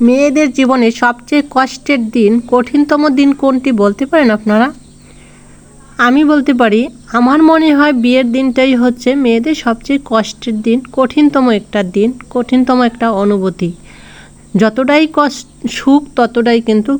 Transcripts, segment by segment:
মেয়েদের জীবনে সবচেয়ে কষ্টের দিন, কঠিনতম দিন কোনটি বলতে পারেন আপনারা? আমি বলতে পারি, আমার মনে হয় বিয়ের দিনটাই হচ্ছে মেয়েদের সবচেয়ে কষ্টের দিন, কঠিনতম একটা দিন, কঠিনতম একটা অনুভূতি। যতটাই কষ্ট, সুখ, ততটাই কিন্তু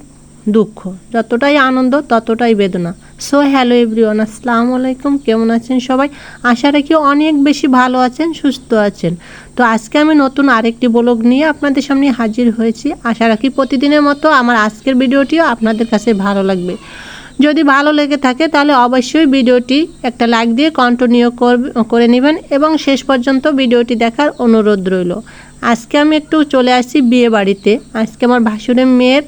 দুঃখ। যতটাই আনন্দ, ততটাই বেদনা। সো হ্যালো এভরিওয়ান আসসালামু আলাইকুম। কেমন আছেন সবাই? আশা রাখি অনেক বেশি ভালো আছেন, সুস্থ আছেন। তো আজকে আমি নতুন আরেকটি ব্লগ নিয়ে আপনাদের সামনে হাজির হয়েছি। আশা রাখি প্রতিদিনের মতো আমার আজকের ভিডিওটিও আপনাদের কাছে ভালো লাগবে। যদি ভালো লেগে থাকে, তাহলে অবশ্যই ভিডিওটি একটা লাইক দিয়ে কন্টিনিউ করে নেবেন এবং শেষ পর্যন্ত ভিডিওটি দেখার অনুরোধ রইল। আজকে আমি একটু চলে আসছি বিয়ে বাড়িতে। আজকে আমার ভাসুরের মেয়ের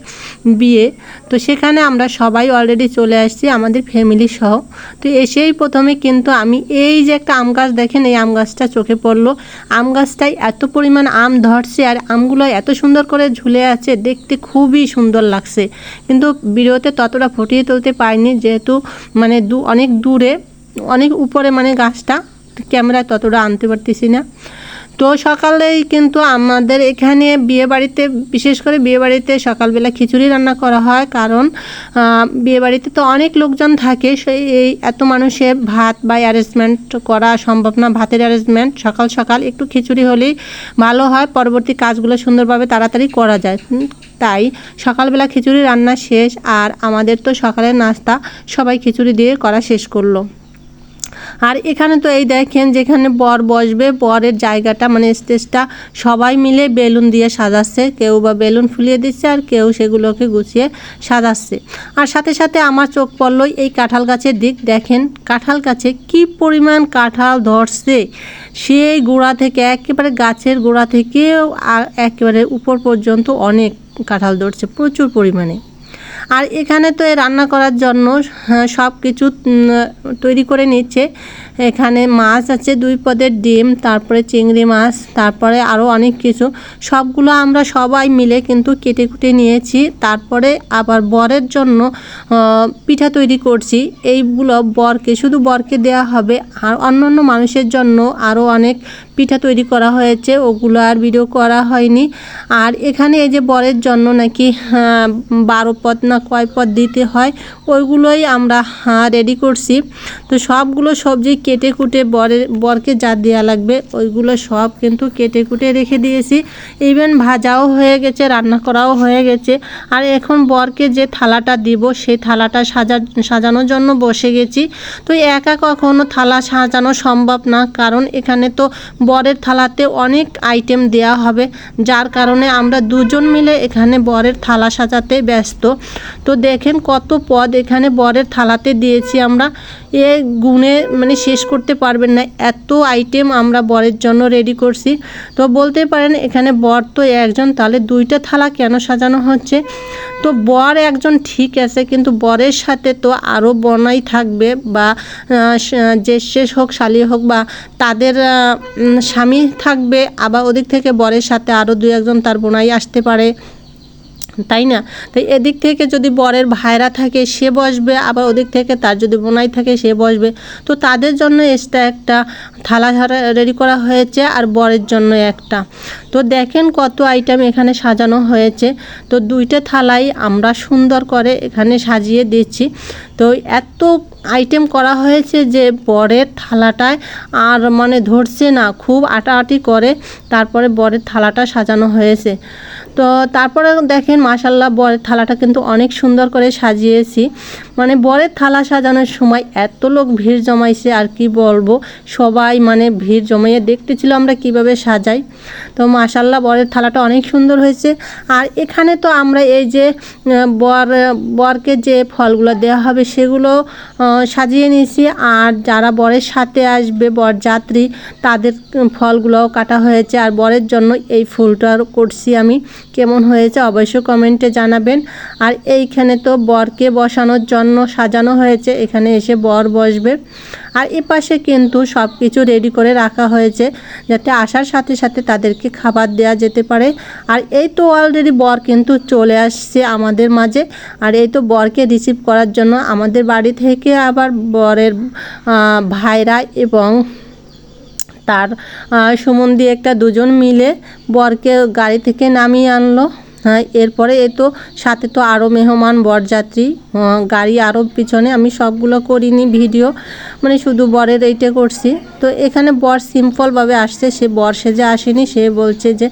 বিয়ে। তো সেখানে আমরা সবাই অলরেডি চলে আসছি, আমাদের ফ্যামিলি সহ। তো এসেই প্রথমে কিন্তু আমি এই যে একটা আম গাছ দেখেন, এই আম গাছটা চোখে পড়ল। আম গাছটায় এত পরিমাণ আম ধরছে আর আমগুলো এত সুন্দর করে ঝুলে আছে, দেখতে খুবই সুন্দর লাগছে। কিন্তু ভিডিওতে ততটা ফুটিয়ে তুলতে পারিনি, যেহেতু মানে দু, অনেক দূরে, অনেক উপরে মানে গাছটা, ক্যামেরায় ততটা আনতে পারতেছি না। তো সকালেই কিন্তু আমাদের এখানে বিয়ে বাড়িতে বিশেষ করে বিয়ে বাড়িতে সকালবেলা খিচুড়ি রান্না করা হয়। কারণ বিয়ে বাড়িতে তো অনেক লোকজন থাকে, সেই এই এত মানুষের ভাত বা অ্যারেঞ্জমেন্ট করা সম্ভব না, ভাতের অ্যারেঞ্জমেন্ট সকাল সকাল একটু খিচুড়ি হলেই ভালো হয়, পরবর্তী কাজগুলো সুন্দরভাবে তাড়াতাড়ি করা যায়। তাই সকালবেলা খিচুড়ি রান্না শেষ, আর আমাদের তো সকালের নাস্তা সবাই খিচুড়ি দিয়ে করা শেষ করল। আর এখানে তো এই দেখেন যেখানে বর বসবে, বরের জায়গাটা মানে স্টেজটা, সবাই মিলে বেলুন দিয়ে সাজাচ্ছে। কেউ বা বেলুন ফুলিয়ে দিচ্ছে আর কেউ সেগুলোকে গুছিয়ে সাজাচ্ছে। আর সাথে সাথে আমার চোখ পড়ল এই কাঁঠাল গাছের দিক। দেখেন কাঁঠাল গাছে কি পরিমাণ কাঁঠাল ধরছে। সেই গোড়া থেকে, একেবারে গাছের গোড়া থেকেও একেবারে উপর পর্যন্ত অনেক কাঁঠাল ধরছে, প্রচুর পরিমাণে। আর এখানে তো রান্না করার জন্য হ্যাঁ, সব কিছু তৈরি করে নিচ্ছে। এখানে মাছ আছে, দুই পদের ডিম, তারপরে চিংড়ি মাছ, তারপরে আরও অনেক কিছু। সবগুলো আমরা সবাই মিলে কিন্তু কেটে কুটে নিয়েছি। তারপরে আবার বরের জন্য পিঠা তৈরি করছি। এইগুলো বরকে, শুধু বরকে দেওয়া হবে। আর অন্য অন্য মানুষের জন্য আরও অনেক পিঠা তৈরি করা হয়েছে। ওগুলো আর ভিডিও করা হয়নি। আর এখানে এই যে বরের জন্য নাকি বারো পদ না কয় পদ দিতে হয়, ওইগুলোই আমরা রেডি করছি। তো সবগুলো সবজি কেটে কুটে বরের, বরকে যা দেওয়া লাগবে, ওইগুলো সব কিন্তু কেটে কুটে রেখে দিয়েছি। ইভেন ভাজাও হয়ে গেছে, রান্না করাও হয়ে গেছে। আর এখন বরকে যে থালাটা দিব, সেই থালাটা সাজা, সাজানোর জন্য বসে গেছি। তো একা কখনো থালা সাজানো সম্ভব না, কারণ এখানে তো বরের থালাতে অনেক আইটেম দেয়া হবে। যার কারণে আমরা দুজন মিলে এখানে বরের থালা সাজাতে ব্যস্ত। তো দেখেন কত পদ এখানে বরের থালাতে দিয়েছি আমরা। এ গুণে মানে শেষ করতে পারবেন না। এত আইটেম আমরা বরের জন্য রেডি করছি। তো বলতে পারেন, এখানে বর তো একজন, তাহলে দুইটা থালা কেন সাজানো হচ্ছে? তো বর একজন ঠিক আছে, কিন্তু বরের সাথে তো আরও বনাই থাকবে বা যে শেষ হোক, শালি হোক বা তাদের স্বামী থাকবে, আবার ওদিক থেকে বরের সাথে আরও দু একজন তার বোনাই আসতে পারে। তাই না? তাই এদিক থেকে যদি বরের ভাইরা থাকে, সে বসবে, আবার ওদিক থেকে তার যদি বোনাই থাকে, সে বসবে। তো তাদের জন্য এক্সট্রা একটা থালা রেডি করা হয়েছে আর বরের জন্য একটা। তো দেখেন কত আইটেম এখানে সাজানো হয়েছে। তো দুইটা থালাই আমরা সুন্দর করে এখানে সাজিয়ে দিচ্ছি। তো এত আইটেম করা হয়েছে যে বরের থালাটায়। আর মানে ধরছে না, খুব আটাআটি করে। তারপরে বরের থালাটা সাজানো হয়েছে। তো তারপরে দেখেন মাসাল্লাহ বরের থালাটা কিন্তু অনেক সুন্দর করে সাজিয়েছি। মানে বরের থালা সাজানোর সময় এত লোক ভিড় জমাইছে, আর কি বলব? সবাই মানে ভিড় জমাইয়ে দেখতেছিল আমরা কীভাবে সাজাই। তো মাসাল্লাহ বরের থালাটা অনেক সুন্দর হয়েছে। আর এখানে তো আমরা এই যে বর, বরকে যে ফলগুলো দেওয়া হবে সেগুলো সাজিয়ে নিয়েছি। আর যারা বরের সাথে আসবে, বরযাত্রী, তাদের ফলগুলোও কাটা হয়েছে। আর বরের জন্য এই ফুলটা করছি আমি। কেমন হয়েছে অবশ্যই কমেন্টে জানাবেন। আর এইখানে তো বরকে বসানোর জন্য সাজানো হয়েছে। এখানে এসে বর বসবে। আর এ পাশে কিন্তু সব কিছু রেডি করে রাখা হয়েছে, যাতে আসার সাথে সাথে তাদেরকে খাবার দেওয়া যেতে পারে। আর এই তো অলরেডি বর কিন্তু চলে আসছে আমাদের মাঝে। আর এই তো বরকে রিসিভ করার জন্য আমাদের বাড়ি থেকে আবার বরের ভাইরা এবং তার দিয়ে একটা দুজন মিলে বরকে গাড়ি থেকে নামিয়ে আনলো। হ্যাঁ এরপরে এ তো সাথে তো আরও মেহমান, বরযাত্রী গাড়ি আরও পিছনে, আমি সবগুলো করিনি ভিডিও মানে শুধু বরের এইটা করছি। তো এখানে বর সিম্পলভাবে আসছে, সে বর সেজে আসেনি, সে বলছে যে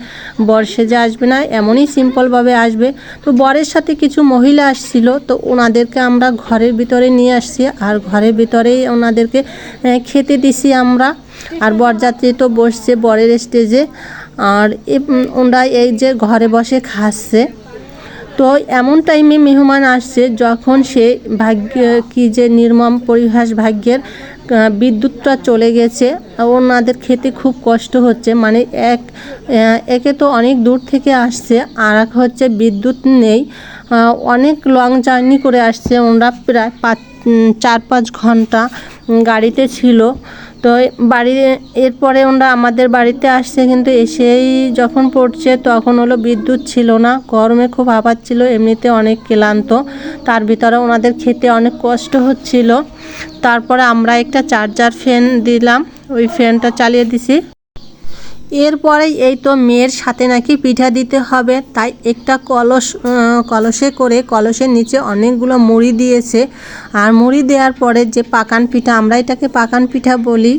বর সেজে আসবে না, এমনই সিম্পলভাবে আসবে। তো বরের সাথে কিছু মহিলা আসছিল, তো ওনাদেরকে আমরা ঘরের ভিতরে নিয়ে আসছি, আর ঘরের ভিতরেই ওনাদেরকে খেতে দিছি আমরা। আর বরযাত্রী তো বসছে বরের স্টেজে আর উম, এই যে ঘরে বসে খাচ্ছে। তো এমন টাইমে মেহমান আসছে যখন সে ভাগ্য কি যে নির্মম পরিহাস ভাগ্যের বিদ্যুৎটা চলে গেছে। ওনাদের খেতে খুব কষ্ট হচ্ছে। মানে এক একে তো অনেক দূর থেকে আসছে আর এক হচ্ছে বিদ্যুৎ নেই। অনেক লং জার্নি করে আসছে। ওনারা প্রায় পাঁচ চার, পাঁচ ঘণ্টা গাড়িতে ছিল। তো বাড়ি, এরপরে ওরা আমাদের বাড়িতে আসছে, কিন্তু এসেই যখন পড়ছে তখন হলো বিদ্যুৎ ছিল না। গরমে খুব আবার ছিল এমনিতে অনেক ক্লান্ত। তার ভিতরে ওনাদের খেতে অনেক কষ্ট হচ্ছিল। তারপরে আমরা একটা চার্জার ফ্যান দিলাম। ওই ফ্যানটা চালিয়ে দিছি। এরপরে এই তো মেয়ের সাথে নাকি পিঠা দিতে হবে। তাই একটা কলস কলসে করে কলসের নিচে অনেকগুলো মুড়ি দিয়েছে। আর মুড়ি দেওয়ার পরে যে পাকান পিঠা, আমরা এটাকে পাকান পিঠা বলি।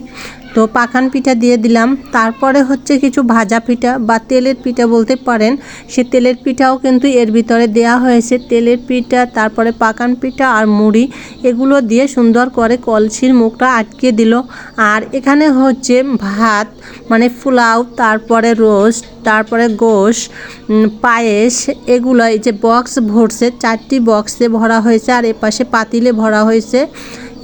তো পাকান পিঠা দিয়ে দিলাম। তারপরে হচ্ছে কিছু ভাজা পিঠা বা তেলের পিঠা বলতে পারেন। সে তেলের পিঠাও কিন্তু এর ভিতরে দেয়া হয়েছে। তেলের পিঠা, তারপরে পাকান পিঠা আর মুড়ি, এগুলো দিয়ে সুন্দর করে কলসির মুখটা আটকে দিল। আর এখানে হচ্ছে ভাত মানে পোলাও, তারপরে রোস্ট, তারপরে গোশ পায়েস, এগুলো এই যে বক্স ভরছে, চারটি বক্সে ভরা হয়েছে। আর এপাশে পাতিলে ভরা হয়েছে।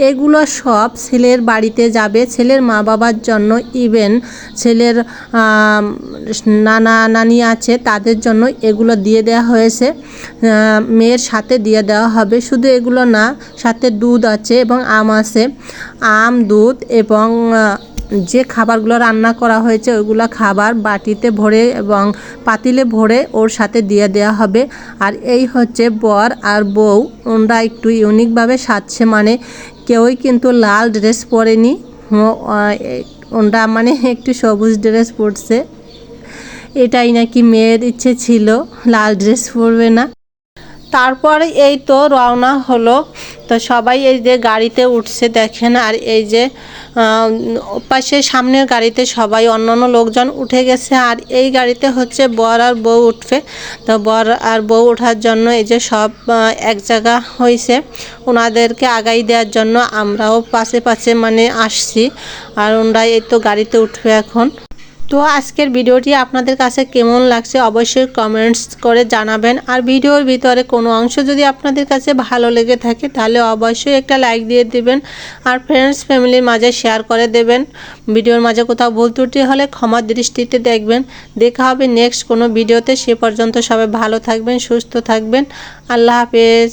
এগুলো সব ছেলের বাড়িতে যাবে। ছেলের মা বাবার জন্য ইভেন ছেলের নানা, নানি আছে, তাদের জন্য এগুলো দিয়ে দেওয়া হয়েছে। মেয়ের সাথে দিয়ে দেওয়া হবে। শুধু এগুলো না, সাথে দুধ আছে এবং আম আছে। আম, দুধ এবং যে খাবারগুলো রান্না করা হয়েছে, ওইগুলো খাবার বাটিতে ভরে এবং পাতিলে ভরে ওর সাথে দিয়ে দেওয়া হবে। আর এই হচ্ছে বর আর বউ। ওনরা একটু ইউনিকভাবে সাজছে মানে কেউই কিন্তু লাল ড্রেস পরেনি। ও- আহ, ওনরা মানে একটু সবুজ ড্রেস পরছে। এটাই নাকি মেয়ের ইচ্ছে ছিল লাল ড্রেস পরবে না। তারপরে এই তো রওনা হলো তো সবাই এই যে গাড়িতে উঠছে দেখেন, আর এই যে পাশে সামনের গাড়িতে সবাই অন্য অন্য লোকজন উঠে গেছে, আর এই গাড়িতে হচ্ছে বর আর বউ উঠবে। তো বর আর বউ ওঠার জন্য এই যে সব এক জায়গা হয়েছে ওনাদেরকে আগাই দেওয়ার জন্য আমরাও পাশে পাশে মানে আসছি, আর ওনারা এই তো গাড়িতে উঠবে এখন। তো আজকের ভিডিওটি আপনাদের কাছে কেমন লাগছে অবশ্যই কমেন্টস করে জানাবেন। আর ভিডিওর ভিতরে কোনো অংশ যদি আপনাদের কাছে ভালো লেগে থাকে, তাহলে অবশ্যই একটা লাইক দিয়ে দিবেন আর ফ্রেন্ডস ফ্যামিলির মাঝে শেয়ার করে দেবেন। ভিডিওর মাঝে কোথাও ভুল ত্রুটি হলে ক্ষমা দৃষ্টিতে দেখবেন। দেখা হবে নেক্সট কোনো ভিডিওতে। সে পর্যন্ত সবাই ভালো থাকবেন, সুস্থ থাকবেন। আল্লাহ হাফেজ।